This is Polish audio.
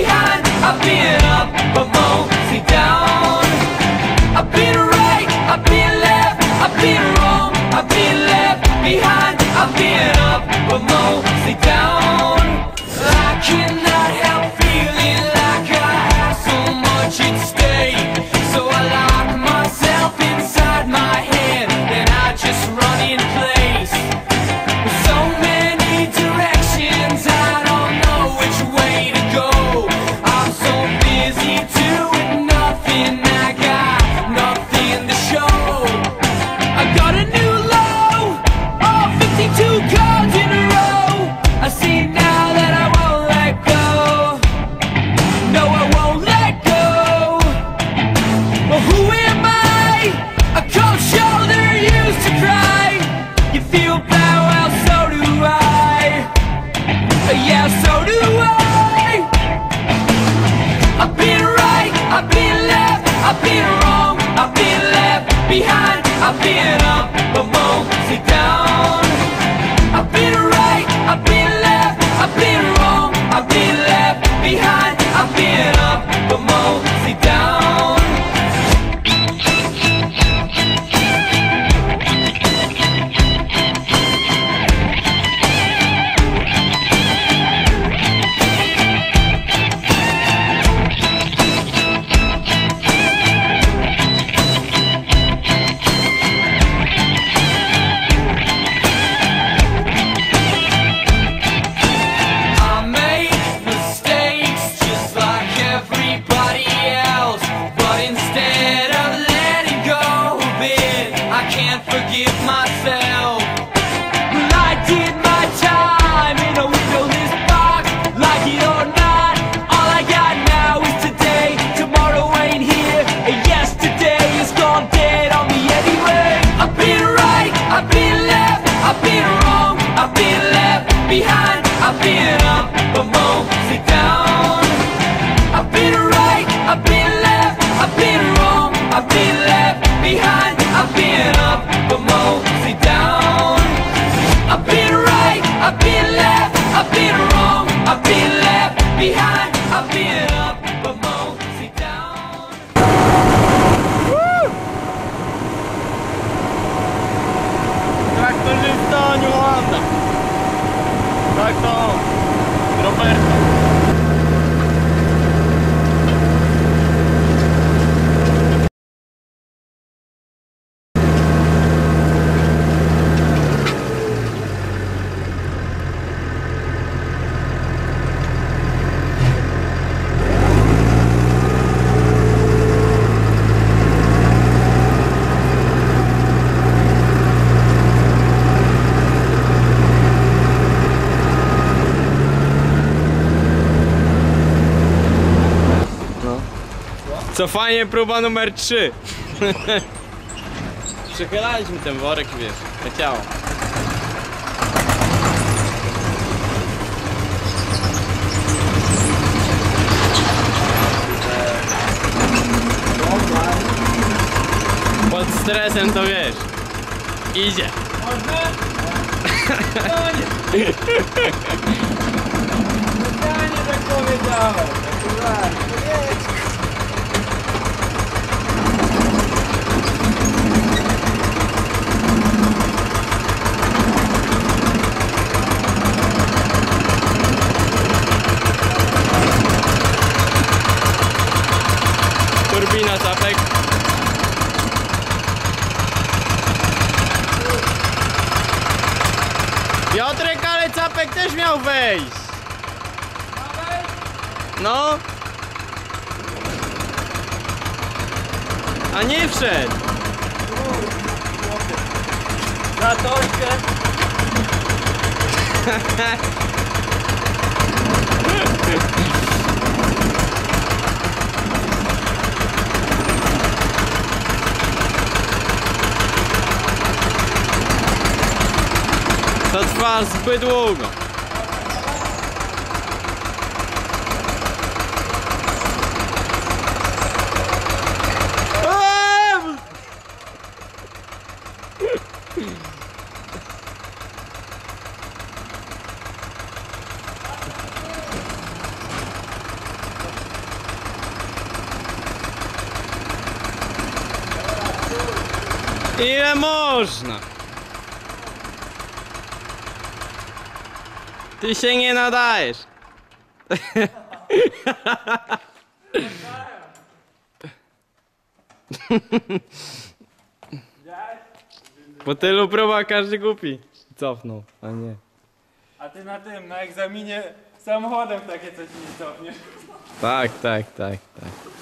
Yeah. behind. I've been up. wykorzystaniu Anna. Tak to, Roberta. Cofanie próba numer 3. Przechylaliśmy ten worek, wiesz, leciało. Pod stresem to wiesz. Idzie. Pytanie tak powiedziałem. Piotrek, ale Capek też miał wejść! No! A nie wszedł! Na torcie! To trwa zbyt długo. Ile można? Ty się nie nadajesz. Po tylu próbach każdy głupi. Cofnął, a nie. A ty na tym, na egzaminie samochodem takie coś nie cofniesz. Tak, tak, tak, tak.